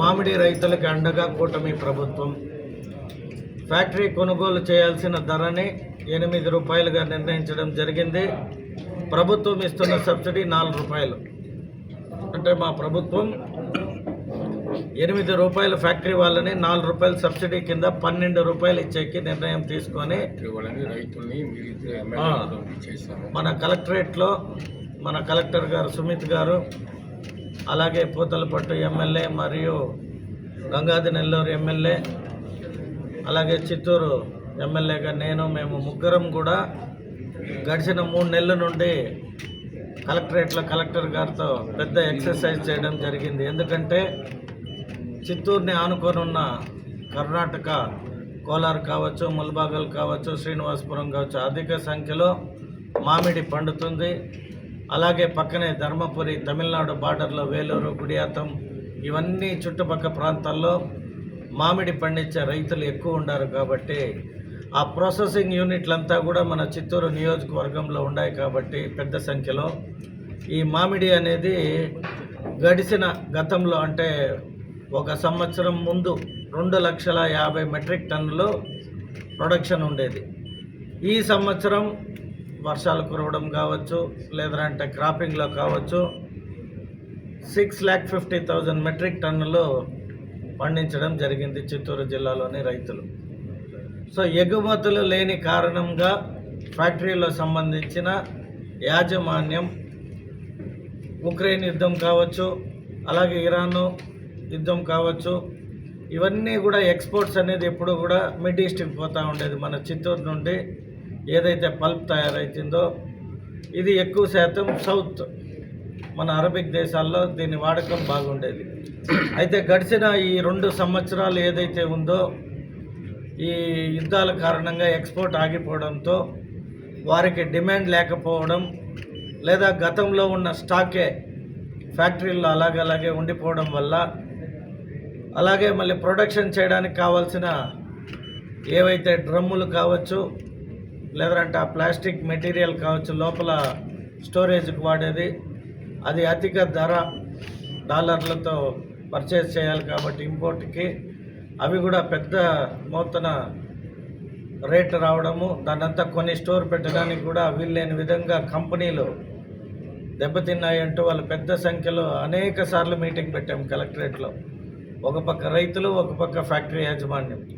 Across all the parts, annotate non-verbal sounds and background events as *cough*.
మామిడి రైతులకు అండగా కూటమి ప్రభుత్వం. ఫ్యాక్టరీ కొనుగోలు చేయాల్సిన ధరని ఎనిమిది రూపాయలుగా నిర్ణయించడం జరిగింది. ప్రభుత్వం ఇస్తున్న సబ్సిడీ నాలుగు రూపాయలు. అంటే మా ప్రభుత్వం ఎనిమిది రూపాయల ఫ్యాక్టరీ వాళ్ళని నాలుగు రూపాయల సబ్సిడీ కింద పన్నెండు రూపాయలు ఇచ్చేకి నిర్ణయం తీసుకొని మన కలెక్టరేట్లో మన కలెక్టర్ గారు సుమిత్ గారు అలాగే పూతలపట్టు ఎమ్మెల్యే మరియు గంగాది నెల్లూరు ఎమ్మెల్యే అలాగే చిత్తూరు ఎమ్మెల్యేగా నేను మేము ముగ్గురం కూడా గడిచిన మూడు నెలల నుండి కలెక్టరేట్లో కలెక్టర్ గారితో పెద్ద ఎక్సర్సైజ్ చేయడం జరిగింది. ఎందుకంటే చిత్తూరుని ఆనుకొని ఉన్న కర్ణాటక కోలార్ కావచ్చు ముల్బాగల్ కావచ్చు శ్రీనివాసపురం కావచ్చు అధిక సంఖ్యలో మామిడి పండుతుంది. అలాగే పక్కనే ధర్మపురి తమిళనాడు బార్డర్లో వేలూరు గుడియాతం ఇవన్నీ చుట్టుపక్క ప్రాంతాల్లో మామిడి పండించే రైతులు ఎక్కువ ఉన్నారు కాబట్టి ఆ ప్రాసెసింగ్ యూనిట్లంతా కూడా మన చిత్తూరు నియోజకవర్గంలో ఉన్నాయి కాబట్టి పెద్ద సంఖ్యలో. ఈ మామిడి అనేది గడిచిన గతంలో అంటే ఒక సంవత్సరం ముందు రెండు లక్షల యాభై మెట్రిక్ టన్నులు ప్రొడక్షన్ ఉండేది. ఈ సంవత్సరం వర్షాలు కురవడం కావచ్చు లేదంటే క్రాపింగ్లో కావచ్చు six lakh fifty thousand metric టన్నులు పండించడం జరిగింది చిత్తూరు జిల్లాలోని రైతులు. సో ఎగుమతులు లేని కారణంగా ఫ్యాక్టరీలో సంబంధించిన యాజమాన్యం ఉక్రెయిన్ యుద్ధం కావచ్చు అలాగే ఇరాను యుద్ధం కావచ్చు ఇవన్నీ కూడా ఎక్స్పోర్ట్స్ అనేది ఎప్పుడు కూడా మిడ్ ఈస్ట్కి పోతూ ఉండేది మన చిత్తూరు నుండి. ఏదైతే పల్ప్ తయారైతుందో ఇది ఎక్కువ శాతం సౌత్ మన అరబిక్ దేశాల్లో దీని వాడకం బాగుండేది. అయితే గడిచిన ఈ రెండు సంవత్సరాలు ఏదైతే ఉందో ఈ యుద్ధాల కారణంగా ఎక్స్పోర్ట్ ఆగిపోవడంతో వారికి డిమాండ్ లేకపోవడం లేదా గతంలో ఉన్న స్టాకే ఫ్యాక్టరీల్లో అలాగలాగే ఉండిపోవడం వల్ల అలాగే మళ్ళీ ప్రొడక్షన్ చేయడానికి కావాల్సిన ఏవైతే డ్రమ్ములు కావచ్చు లేదంటే ఆ ప్లాస్టిక్ మెటీరియల్ కావచ్చు లోపల స్టోరేజ్కి వాడేది. అది అధిక ధర డాలర్లతో పర్చేజ్ చేయాలి కాబట్టి ఇంపోర్ట్కి. అవి కూడా పెద్ద మోతన రేట్ రావడము. దాన్నంతా కొన్ని స్టోర్ పెట్టడానికి కూడా వీల్లేని విధంగా కంపెనీలు దెబ్బతిన్నాయంటూ వాళ్ళు పెద్ద సంఖ్యలో అనేక సార్లు మీటింగ్ పెట్టాము కలెక్టరేట్లో. ఒక పక్క రైతులు ఒక పక్క ఫ్యాక్టరీ యాజమాన్యం.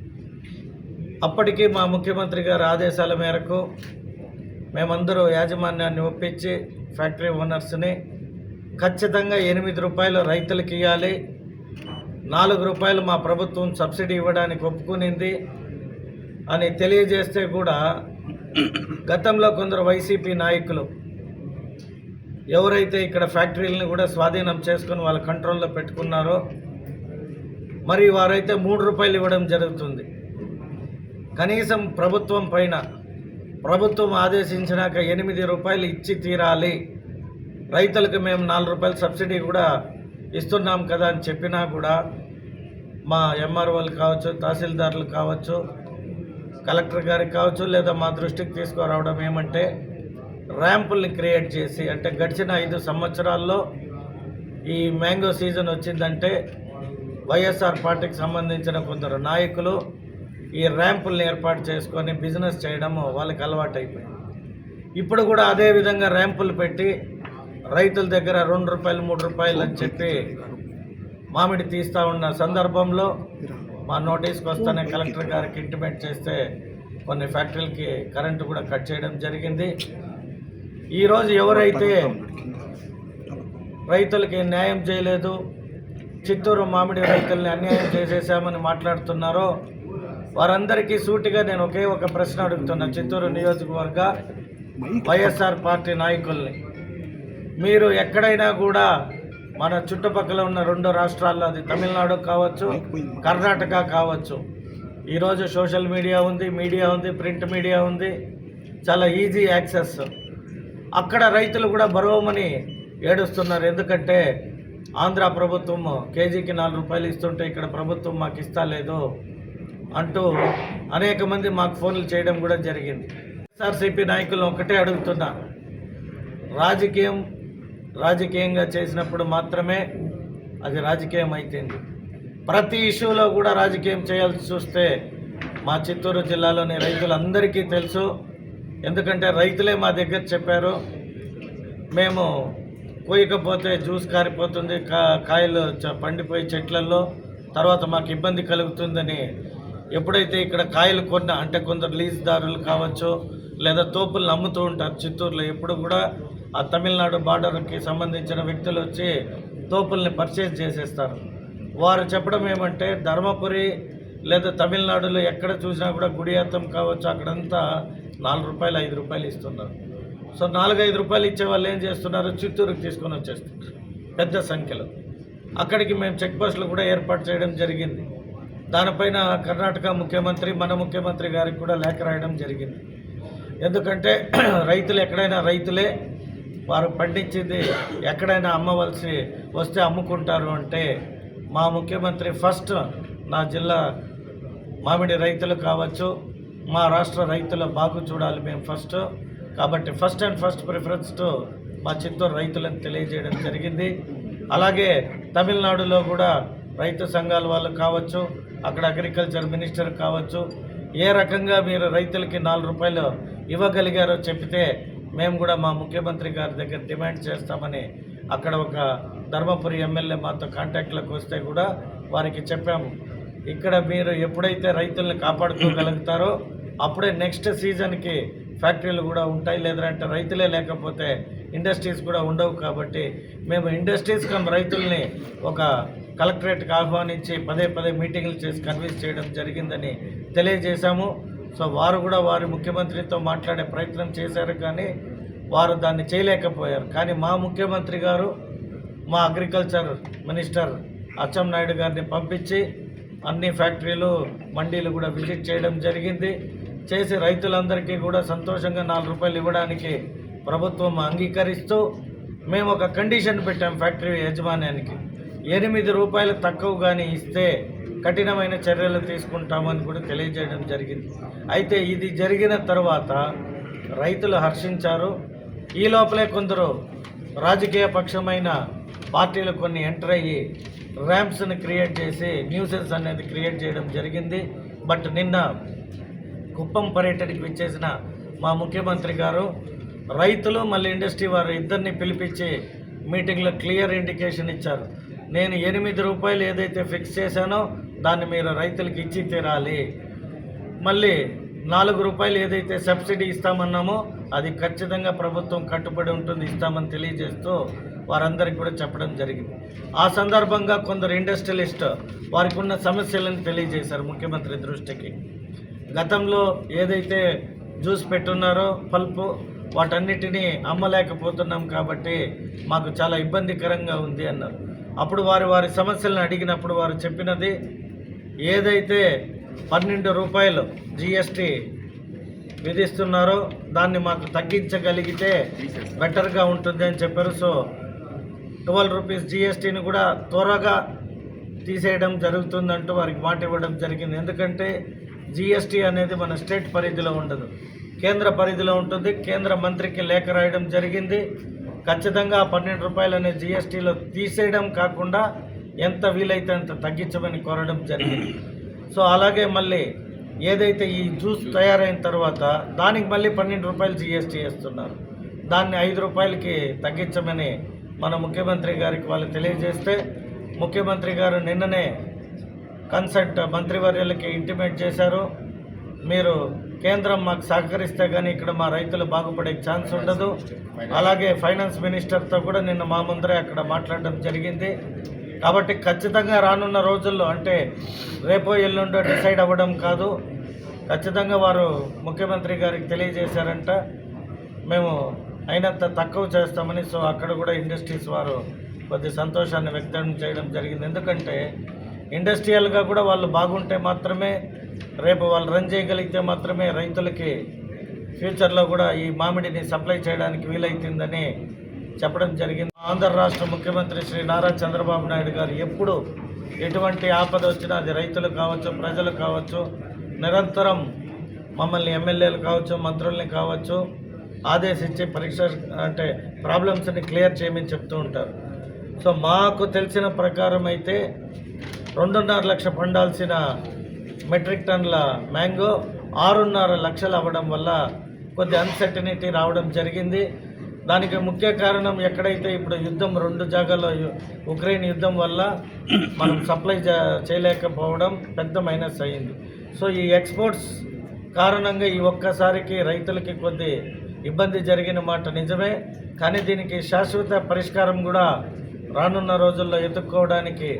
అప్పటికి మా ముఖ్యమంత్రి గారి ఆదేశాల మేరకు మేమందరూ యాజమాన్యాన్ని ఒప్పించి ఫ్యాక్టరీ ఓనర్స్ని ఖచ్చితంగా ఎనిమిది రూపాయలు రైతులకు ఇవ్వాలి నాలుగు రూపాయలు మా ప్రభుత్వం సబ్సిడీ ఇవ్వడానికి ఒప్పుకునింది అని తెలియజేస్తే కూడా గతంలో కొందరు వైసీపీ నాయకులు ఎవరైతే ఇక్కడ ఫ్యాక్టరీలను కూడా స్వాధీనం చేసుకుని వాళ్ళ కంట్రోల్లో పెట్టుకున్నారో మరి వారైతే మూడు రూపాయలు ఇవ్వడం జరుగుతుంది. కనీసం ప్రభుత్వం పైన ప్రభుత్వం ఆదేశించినాక ఎనిమిది రూపాయలు ఇచ్చి తీరాలి. రైతులకు మేము నాలుగు రూపాయల సబ్సిడీ కూడా ఇస్తున్నాం కదా అని చెప్పినా కూడా మా ఎంఆర్ఓలు కావచ్చు తహసీల్దార్లు కావచ్చు కలెక్టర్ గారికి కావచ్చు లేదా మా దృష్టికి తీసుకురావడం ఏమంటే ర్యాంపుల్ని క్రియేట్ చేసి అంటే గడిచిన ఐదు సంవత్సరాల్లో ఈ మ్యాంగో సీజన్ వచ్చిందంటే వైఎస్ఆర్ పార్టీకి సంబంధించిన కొందరు నాయకులు ఈ ర్యాంపుల్ని ఏర్పాటు చేసుకొని బిజినెస్ చేయడము వాళ్ళకి అలవాటు అయిపోయింది ఇప్పుడు కూడా అదే విధంగా ర్యాంపులు పెట్టి రైతుల దగ్గర రెండు రూపాయలు మూడు రూపాయలు అని చెప్పి మామిడి తీస్తూ ఉన్న సందర్భంలో మా నోటీస్కి వస్తేనే కలెక్టర్ గారికి ఇంటిమేట్ చేస్తే కొన్ని ఫ్యాక్టరీలకి కరెంటు కూడా కట్ చేయడం జరిగింది. ఈరోజు ఎవరైతే రైతులకి న్యాయం చేయలేదు చిత్తూరు మామిడి రైతుల్ని అన్యాయం చేసేసామని మాట్లాడుతున్నారో వారందరికీ సూటిగా నేను ఒకే ఒక ప్రశ్న అడుగుతున్నా చిత్తూరు నియోజకవర్గ వైఎస్ఆర్ పార్టీ నాయకుల్ని. మీరు ఎక్కడైనా కూడా మన చుట్టుపక్కల ఉన్న రెండు రాష్ట్రాల్లో అది తమిళనాడు కావచ్చు కర్ణాటక కావచ్చు ఈరోజు సోషల్ మీడియా ఉంది మీడియా ఉంది ప్రింట్ మీడియా ఉంది చాలా ఈజీ యాక్సెస్. అక్కడ రైతులు కూడా బరువమని ఏడుస్తున్నారు. ఎందుకంటే ఆంధ్ర ప్రభుత్వం కేజీకి నాలుగు రూపాయలు ఇస్తుంటే ఇక్కడ ప్రభుత్వం మాకు ఇస్తా లేదు. అంటూ అనేక మంది మాకు ఫోన్లు చేయడం కూడా జరిగింది. ఎస్ఆర్సీపీ నాయకులు ఒకటే అడుగుతున్నా. రాజకీయం రాజకీయంగా చేసినప్పుడు మాత్రమే అది రాజకీయం అయిపోయింది ప్రతి ఇష్యూలో కూడా రాజకీయం చేయాల్సి చూస్తే మా చిత్తూరు జిల్లాలోని రైతులందరికీ తెలుసు. ఎందుకంటే రైతులే మా దగ్గర చెప్పారు. మేము కోయకపోతే జ్యూస్ కారిపోతుంది కా కాయలు చ- పండిపోయి చెట్లలో తర్వాత మాకు ఇబ్బంది కలుగుతుందని ఎప్పుడైతే ఇక్కడ కాయలు కొన్న అంటే కొందరు లీజ్దారులు కావచ్చు లేదా తోపులను అమ్ముతూ ఉంటారు చిత్తూరులో ఎప్పుడు కూడా ఆ తమిళనాడు బార్డర్కి సంబంధించిన వ్యక్తులు వచ్చి తోపుల్ని పర్చేజ్ చేసేస్తారు. వారు చెప్పడం ఏమంటే ధర్మపురి లేదా తమిళనాడులో ఎక్కడ చూసినా కూడా గుడియాత్తం కావచ్చు అక్కడంతా నాలుగు రూపాయలు ఐదు రూపాయలు ఇస్తున్నారు. సో నాలుగు ఐదు రూపాయలు ఇచ్చే వాళ్ళు ఏం చేస్తున్నారు? చిత్తూరుకి తీసుకొని వచ్చేస్తున్నారు. పెద్ద సంఖ్యలో. అక్కడికి మేము చెక్ పోస్టులు కూడా ఏర్పాటు చేయడం జరిగింది. దానిపైన కర్ణాటక ముఖ్యమంత్రి మన ముఖ్యమంత్రి గారికి కూడా లేఖ రాయడం జరిగింది. ఎందుకంటే *clears throat* రైతులు ఎక్కడైనా రైతులే వారు పండించింది ఎక్కడైనా అమ్మవలసి వస్తే అమ్ముకుంటారు అంటే మా ముఖ్యమంత్రి ఫస్ట్ నా జిల్లా మామిడి రైతులు కావచ్చు మా రాష్ట్ర రైతుల బాగు చూడాలి మేము ఫస్ట్. కాబట్టి first and first preference to మా చిత్తూరు రైతులను తెలియజేయడం జరిగింది. అలాగే తమిళనాడులో కూడా రైతు సంఘాల వాళ్ళు కావచ్చు అక్కడ అగ్రికల్చర్ మినిస్టర్ కావచ్చు ఏ రకంగా మీరు రైతులకి నాలుగు రూపాయలు ఇవ్వగలిగారో చెప్తే మేము కూడా మా ముఖ్యమంత్రి గారి దగ్గర డిమాండ్ చేస్తామని అక్కడ ఒక ధర్మపురి ఎమ్మెల్యే మాతో కాంటాక్ట్లోకి వస్తే కూడా వారికి చెప్పాము. ఇక్కడ మీరు ఎప్పుడైతే రైతుల్ని కాపాడుకోగలుగుతారో అప్పుడే నెక్స్ట్ సీజన్కి ఫ్యాక్టరీలు కూడా ఉంటాయి. లేదంటే రైతులే లేకపోతే ఇండస్ట్రీస్ కూడా ఉండవు కాబట్టి మేము ఇండస్ట్రీస్ కమ్ రైతుల్ని ఒక కలెక్టరేట్కి ఆహ్వానించి పదే పదే మీటింగ్లు చేసి కన్విన్స్ చేయడం జరిగిందని తెలియజేశాము. సో వారు కూడా వారి ముఖ్యమంత్రితో మాట్లాడే ప్రయత్నం చేశారు కానీ వారు దాన్ని చేయలేకపోయారు. కానీ మా ముఖ్యమంత్రి గారు మా అగ్రికల్చర్ మినిస్టర్ అచ్చెం నాయుడు గారిని పంపించి అన్ని ఫ్యాక్టరీలు మండీలు కూడా విజిట్ చేయడం జరిగింది. చేసి రైతులందరికీ కూడా సంతోషంగా నాలుగు రూపాయలు ఇవ్వడానికి ప్రభుత్వం అంగీకరిస్తూ మేము ఒక కండిషన్ పెట్టాం ఫ్యాక్టరీ యాజమాన్యానికి. ఎనిమిది రూపాయలు తక్కువ కానీ ఇస్తే కఠినమైన చర్యలు తీసుకుంటామని కూడా తెలియజేయడం జరిగింది. అయితే ఇది జరిగిన తర్వాత రైతులు హర్షించారు. ఈ లోపలే కొందరు రాజకీయ పక్షమైన పార్టీలు కొన్ని ఎంటర్ అయ్యి ర్యాంప్స్ని క్రియేట్ చేసి న్యూసెన్స్ అనేది క్రియేట్ చేయడం జరిగింది. బట్ నిన్న కుప్పం పర్యటనకి విచ్చేసిన మా ముఖ్యమంత్రి గారు రైతులు మళ్ళీ ఇండస్ట్రీ వారు ఇద్దరిని పిలిపించి మీటింగ్లో క్లియర్ ఇండికేషన్ ఇచ్చారు. నేను ఎనిమిది రూపాయలు ఏదైతే ఫిక్స్ చేశానో దాన్ని మీరు రైతులకు ఇచ్చి తీరాలి. మళ్ళీ నాలుగు రూపాయలు ఏదైతే సబ్సిడీ ఇస్తామన్నామో అది ఖచ్చితంగా ప్రభుత్వం కట్టుబడి ఉంటుంది ఇస్తామని తెలియజేస్తూ వారందరికీ కూడా చెప్పడం జరిగింది. ఆ సందర్భంగా కొందరు ఇండస్ట్రియలిస్ట్ వారికి ఉన్న సమస్యలను తెలియజేశారు ముఖ్యమంత్రి దృష్టికి. గతంలో ఏదైతే జ్యూస్ పెట్టున్నారో పల్పు వాటన్నిటినీ అమ్మలేకపోతున్నాం కాబట్టి మాకు చాలా ఇబ్బందికరంగా ఉంది అన్నారు. అప్పుడు వారి వారి సమస్యలను అడిగినప్పుడు వారు చెప్పినది ఏదైతే పన్నెండు రూపాయలు జిఎస్టి విధిస్తున్నారో దాన్ని మాకు తగ్గించగలిగితే బెటర్గా ఉంటుంది అని చెప్పారు. సో ట్వెల్వ్ రూపీస్ జిఎస్టీని కూడా త్వరగా తీసేయడం జరుగుతుందంటూ వారికి మాట ఇవ్వడం జరిగింది. ఎందుకంటే జిఎస్టీ అనేది మన స్టేట్ పరిధిలో ఉండదు. కేంద్ర పరిధిలో ఉంటుంది. కేంద్ర మంత్రికి లేఖ రాయడం జరిగింది. ఖచ్చితంగా పన్నెండు రూపాయలు అనే జిఎస్టీలో తీసేయడం కాకుండా ఎంత వీలైతే అంత తగ్గించమని కోరడం జరిగింది. సో అలాగే మళ్ళీ ఏదైతే ఈ జ్యూస్ తయారైన తర్వాత దానికి మళ్ళీ పన్నెండు రూపాయలు జిఎస్టీ వేస్తున్నారు. దాన్ని ఐదు రూపాయలకి తగ్గించమని మన ముఖ్యమంత్రి గారికి వాళ్ళు తెలియజేస్తే ముఖ్యమంత్రి గారు నిన్ననే కన్సల్ట్ మంత్రివర్యులకి ఇంటిమేట్ చేశారు. మీరు కేంద్రం మాకు సహకరిస్తే కానీ ఇక్కడ మా రైతులు బాగుపడే ఛాన్స్ ఉండదు. అలాగే ఫైనాన్స్ మినిస్టర్తో కూడా నిన్న మా ముందరే అక్కడ మాట్లాడడం జరిగింది. కాబట్టి ఖచ్చితంగా రానున్న రోజుల్లో అంటే రేపో ఎల్లుండో డిసైడ్ అవ్వడం కాదు. ఖచ్చితంగా వారు ముఖ్యమంత్రి గారికి తెలియజేశారంట. మేము అయినంత తక్కువ చేస్తామని సో అక్కడ కూడా ఇండస్ట్రీస్ వారు కొద్ది సంతోషాన్ని వ్యక్తం చేయడం జరిగింది. ఎందుకంటే ఇండస్ట్రియల్గా కూడా వాళ్ళు బాగుంటే మాత్రమే రేపు వాళ్ళు రన్ చేయగలిగితే మాత్రమే రైతులకి ఫ్యూచర్లో కూడా ఈ మామిడిని సప్లై చేయడానికి వీలైతుందని చెప్పడం జరిగింది. ఆంధ్ర రాష్ట్ర ముఖ్యమంత్రి శ్రీ నారా చంద్రబాబు నాయుడు గారు ఎప్పుడు ఎటువంటి ఆపద వచ్చినా అది రైతులు కావచ్చు ప్రజలు కావచ్చు నిరంతరం మమ్మల్ని ఎమ్మెల్యేలు కావచ్చు మంత్రుల్ని కావచ్చు ఆదేశించి పరీక్ష అంటే ప్రాబ్లమ్స్ని క్లియర్ చేయమని చెప్తూ ఉంటారు. సో మాకు తెలిసిన ప్రకారం అయితే రెండున్నర లక్ష పండాల్సిన మెట్రిక్ టన్ల మ్యాంగో ఆరున్నర లక్షలు అవ్వడం వల్ల కొద్ది అన్సర్టనిటీ రావడం జరిగింది. దానికి ముఖ్య కారణం ఎక్కడైతే ఇప్పుడు యుద్ధం రెండు జాగాల్లో ఉక్రెయిన్ యుద్ధం వల్ల మనం సప్లై చేయలేకపోవడం పెద్ద మైనస్ అయ్యింది. సో ఈ ఎక్స్పోర్ట్స్ కారణంగా ఈ ఒక్కసారికి రైతులకి కొద్ది ఇబ్బంది జరిగిన మాట నిజమే. కానీ దీనికి శాశ్వత పరిష్కారం కూడా రానున్న రోజుల్లో ఎదుర్కోవడానికి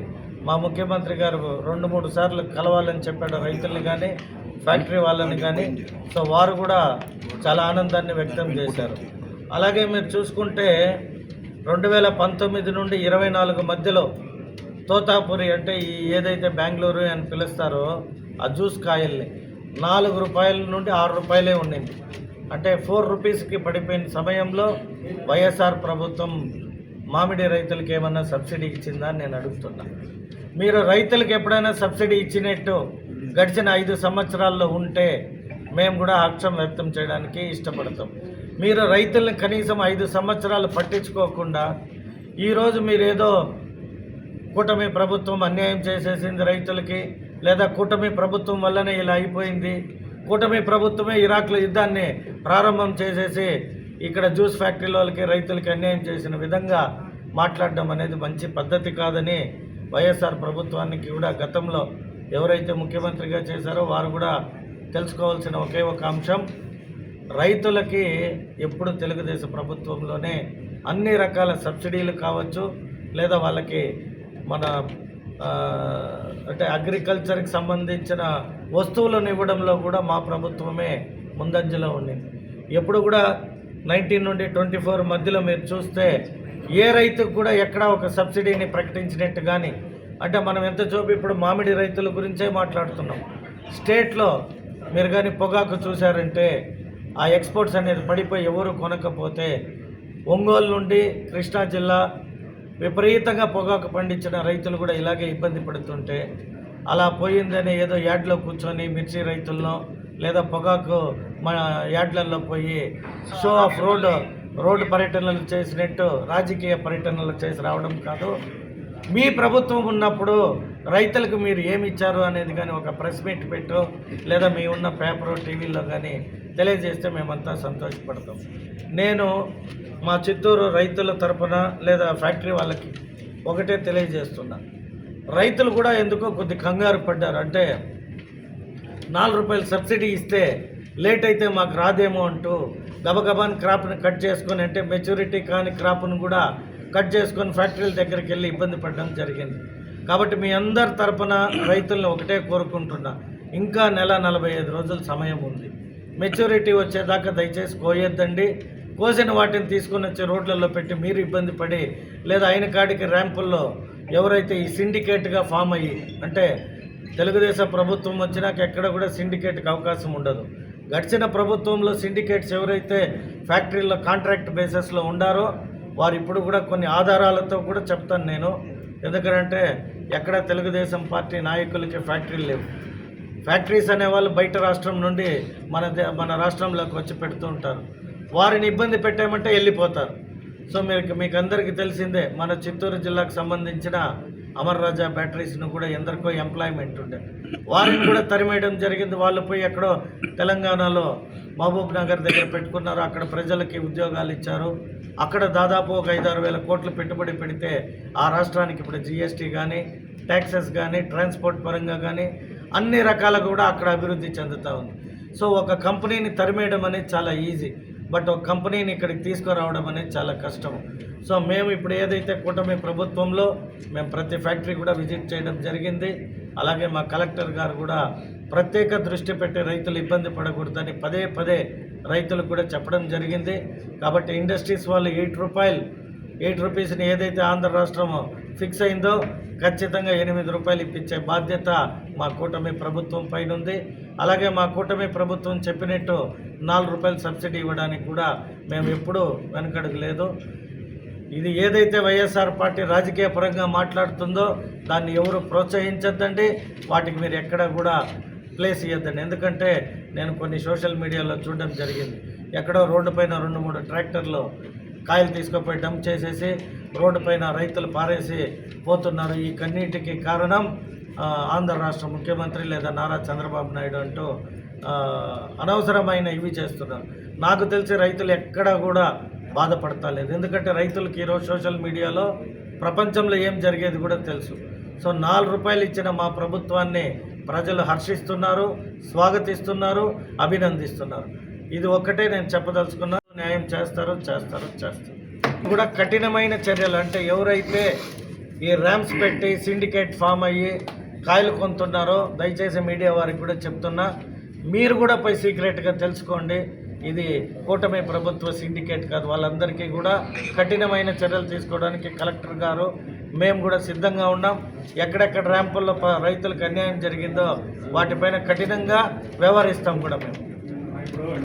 మా ముఖ్యమంత్రి గారు రెండు మూడు సార్లు కలవాలని చెప్పాడు రైతుల్ని కానీ ఫ్యాక్టరీ వాళ్ళని కానీ సో వారు కూడా చాలా ఆనందాన్ని వ్యక్తం చేశారు. అలాగే మీరు చూసుకుంటే రెండు వేల పంతొమ్మిది నుండి ఇరవై నాలుగు మధ్యలో తోతాపురి అంటే ఈ ఏదైతే బెంగళూరు అని పిలుస్తారో ఆ జ్యూస్ కాయల్ని నాలుగు రూపాయల నుండి ఆరు రూపాయలే ఉండింది. అంటే ఫోర్ రూపీస్కి పడిపోయిన సమయంలో వైఎస్ఆర్ ప్రభుత్వం మామిడి రైతులకి ఏమన్నా సబ్సిడీ ఇచ్చిందా అని నేను అడుగుతున్నా. మీరు రైతులకు ఎప్పుడైనా సబ్సిడీ ఇచ్చినట్టు గడిచిన ఐదు సంవత్సరాల్లో ఉంటే మేము కూడా హర్షం వ్యక్తం చేయడానికి ఇష్టపడతాం. మీరు రైతులను కనీసం ఐదు సంవత్సరాలు పట్టించుకోకుండా ఈరోజు మీరేదో కూటమి ప్రభుత్వం అన్యాయం చేసేసింది రైతులకి లేదా కూటమి ప్రభుత్వం వల్లనే ఇలా అయిపోయింది కూటమి ప్రభుత్వమే ఇరాక్లో యుద్ధాన్ని ప్రారంభం చేసేసి ఇక్కడ జ్యూస్ ఫ్యాక్టరీల వాళ్ళకి రైతులకి అన్యాయం చేసిన విధంగా మాట్లాడడం అనేది మంచి పద్ధతి కాదని వైఎస్ఆర్ ప్రభుత్వానికి కూడా గతంలో ఎవరైతే ముఖ్యమంత్రిగా చేశారో వారు కూడా తెలుసుకోవాల్సిన ఒకే ఒక అంశం. రైతులకి ఎప్పుడు తెలుగుదేశం ప్రభుత్వంలోనే అన్ని రకాల సబ్సిడీలు కావచ్చు లేదా వాళ్ళకి మన అంటే అగ్రికల్చర్కి సంబంధించిన వస్తువులను ఇవ్వడంలో కూడా మా ప్రభుత్వమే ముందంజలో ఉండింది ఎప్పుడు కూడా నైన్టీన్ నుండి ట్వంటీ ఫోర్ మధ్యలో మీరు చూస్తే ఏ రైతుకు కూడా ఎక్కడా ఒక సబ్సిడీని ప్రకటించినట్టు కానీ అంటే మనం ఎంత చూపు ఇప్పుడు మామిడి రైతుల గురించే మాట్లాడుతున్నాం. స్టేట్లో మీరు కానీ పొగాకు చూశారంటే ఆ ఎక్స్పోర్ట్స్ అనేది పడిపోయి ఎవరు కొనకపోతే ఒంగోలు నుండి కృష్ణా జిల్లా విపరీతంగా పొగాకు పండించిన రైతులు కూడా ఇలాగే ఇబ్బంది పడుతుంటే అలా పోయిందని ఏదో యాడ్లో కూర్చొని మిర్చి రైతుల్లో లేదా పొగాకు మన యార్డ్లలో పోయి షో ఆఫ్ రోడ్ రోడ్డు పర్యటనలు చేసినట్టు రాజకీయ పర్యటనలు చేసి రావడం కాదు. మీ ప్రభుత్వం ఉన్నప్పుడు రైతులకు మీరు ఏమి ఇచ్చారు అనేది కానీ ఒక ప్రెస్ మీట్ పెట్టు లేదా మీ ఉన్న పేపరు టీవీలో కానీ తెలియజేస్తే మేమంతా సంతోషపడతాం. నేను మా చిత్తూరు రైతుల తరపున లేదా ఫ్యాక్టరీ వాళ్ళకి ఒకటే తెలియజేస్తున్నా. రైతులు కూడా ఎందుకో కొద్ది కంగారు పడ్డారు. అంటే నాలుగు రూపాయలు సబ్సిడీ ఇస్తే లేట్ అయితే మాకు రాదేమో అంటూ గబగబాని క్రాప్ని కట్ చేసుకొని అంటే మెచ్యూరిటీ కాని క్రాప్ను కూడా కట్ చేసుకొని ఫ్యాక్టరీల దగ్గరికి వెళ్ళి ఇబ్బంది పడడం జరిగింది. కాబట్టి మీ అందరి తరపున రైతులను ఒకటే కోరుకుంటున్నా ఇంకా నెల నలభై ఐదు రోజుల సమయం ఉంది. మెచ్యూరిటీ వచ్చేదాకా దయచేసి కోయొద్దండి. కోసిన వాటిని తీసుకుని వచ్చి రోడ్లలో పెట్టి మీరు ఇబ్బంది పడి లేదా అయిన కాడికి ర్యాంపుల్లో ఎవరైతే ఈ సిండికేట్గా ఫామ్ అయ్యి అంటే తెలుగుదేశం ప్రభుత్వం వచ్చినాక ఎక్కడ కూడా సిండికేట్కి అవకాశం ఉండదు. గడిచిన ప్రభుత్వంలో సిండికేట్స్ ఎవరైతే ఫ్యాక్టరీలో కాంట్రాక్ట్ బేసిస్లో ఉండారో వారు ఇప్పుడు కూడా కొన్ని ఆధారాలతో కూడా చెప్తాను నేను. ఎందుకంటే ఎక్కడ తెలుగుదేశం పార్టీ నాయకులకి ఫ్యాక్టరీలు లేవు. ఫ్యాక్టరీస్ అనేవాళ్ళు బయట రాష్ట్రం నుండి మన దే- మన రాష్ట్రంలోకి వచ్చి పెడుతూ ఉంటారు. వారిని ఇబ్బంది పెట్టామంటే వెళ్ళిపోతారు. సో మీకు మీకు అందరికీ తెలిసిందే మన చిత్తూరు జిల్లాకు సంబంధించిన అమర్ రాజా బ్యాటరీస్ను కూడా ఎందరికో ఎంప్లాయ్మెంట్ ఉండే. వారిని కూడా తరిమేయడం జరిగింది. వాళ్ళు పోయి ఎక్కడో తెలంగాణలో మహబూబ్ నగర్ దగ్గర పెట్టుకున్నారు. అక్కడ ప్రజలకి ఉద్యోగాలు ఇచ్చారు. అక్కడ దాదాపు ఒక ఐదారు వేల కోట్లు పెట్టుబడి పెడితే ఆ రాష్ట్రానికి ఇప్పుడు జిఎస్టీ కానీ ట్యాక్సెస్ కానీ ట్రాన్స్పోర్ట్ పరంగా కానీ అన్ని రకాలుగా కూడా అక్కడ అభివృద్ధి చెందుతూ ఉంది. సో ఒక కంపెనీని తరిమేయడం అనేది చాలా ఈజీ. బట్ ఒక కంపెనీని ఇక్కడికి తీసుకురావడం అనేది చాలా కష్టం. సో మేము ఇప్పుడు ఏదైతే కూటమి ప్రభుత్వంలో మేము ప్రతి ఫ్యాక్టరీ కూడా విజిట్ చేయడం జరిగింది. అలాగే మా కలెక్టర్ గారు కూడా ప్రత్యేక దృష్టి పెట్టి రైతులు ఇబ్బంది పడకూడదని పదే పదే రైతులకు కూడా చెప్పడం జరిగింది. కాబట్టి ఇండస్ట్రీస్ వాళ్ళు ఎయిట్ రూపాయలు ఎయిట్ రూపీస్ని ఏదైతే ఆంధ్ర రాష్ట్రం ఫిక్స్ అయిందో ఖచ్చితంగా ఎనిమిది రూపాయలు ఇప్పించే బాధ్యత మా కూటమి ప్రభుత్వం పైన ఉంది అలాగే మా కూటమి ప్రభుత్వం చెప్పినట్టు నాలుగు రూపాయలు సబ్సిడీ ఇవ్వడానికి కూడా మేము ఎప్పుడూ వెనకడుగు లేదు ఇది ఏదైతే వైఎస్ఆర్ పార్టీ రాజకీయ పరంగా మాట్లాడుతుందో దాన్ని ఎవరు ప్రోత్సహించద్దండి వాటికి మీరు ఎక్కడ కూడా ప్లేస్ ఇవ్వద్దండి ఎందుకంటే నేను కొన్ని సోషల్ మీడియాలో చూడడం జరిగింది. ఎక్కడో రోడ్డు పైన రెండు మూడు ట్రాక్టర్లు కాయలు తీసుకుపోయి డంప్ చేసేసి రోడ్డు పైన రైతులు పారేసి పోతున్నారు. ఈ కన్నీటికి కారణం ఆంధ్ర రాష్ట్ర ముఖ్యమంత్రి లేదా నారా చంద్రబాబు నాయుడు అంటూ అనవసరమైన ఇవి చేస్తున్నారు. నాకు తెలిసి రైతులు ఎక్కడా కూడా బాధపడతలేదు. ఎందుకంటే రైతులకు ఈరోజు సోషల్ మీడియాలో ప్రపంచంలో ఏం జరిగేది కూడా తెలుసు. సో నాలుగు రూపాయలు ఇచ్చిన మా ప్రభుత్వాన్ని ప్రజలు హర్షిస్తున్నారు స్వాగతిస్తున్నారు అభినందిస్తున్నారు. ఇది ఒక్కటే నేను చెప్పదలుచుకున్నాను న్యాయం చేస్తారు చేస్తారు చేస్తారు. కూడా కఠినమైన చర్యలు. అంటే ఎవరైతే ఈ ర్యామ్స్ పెట్టి సిండికేట్ ఫామ్ అయ్యి కాయలు కొంటున్నారో దయచేసి మీడియా వారికి కూడా చెప్తున్నా మీరు కూడా పోయి సీక్రెట్గా తెలుసుకోండి. ఇది కూటమి ప్రభుత్వ సిండికేట్ కాదు వాళ్ళందరికీ కూడా కఠినమైన చర్యలు తీసుకోవడానికి కలెక్టర్ గారు మేము కూడా సిద్ధంగా ఉన్నాం. ఎక్కడెక్కడ ర్యాంపుల్లో రైతులకు అన్యాయం జరిగిందో వాటిపైన కఠినంగా వ్యవహరిస్తాం కూడా మేము.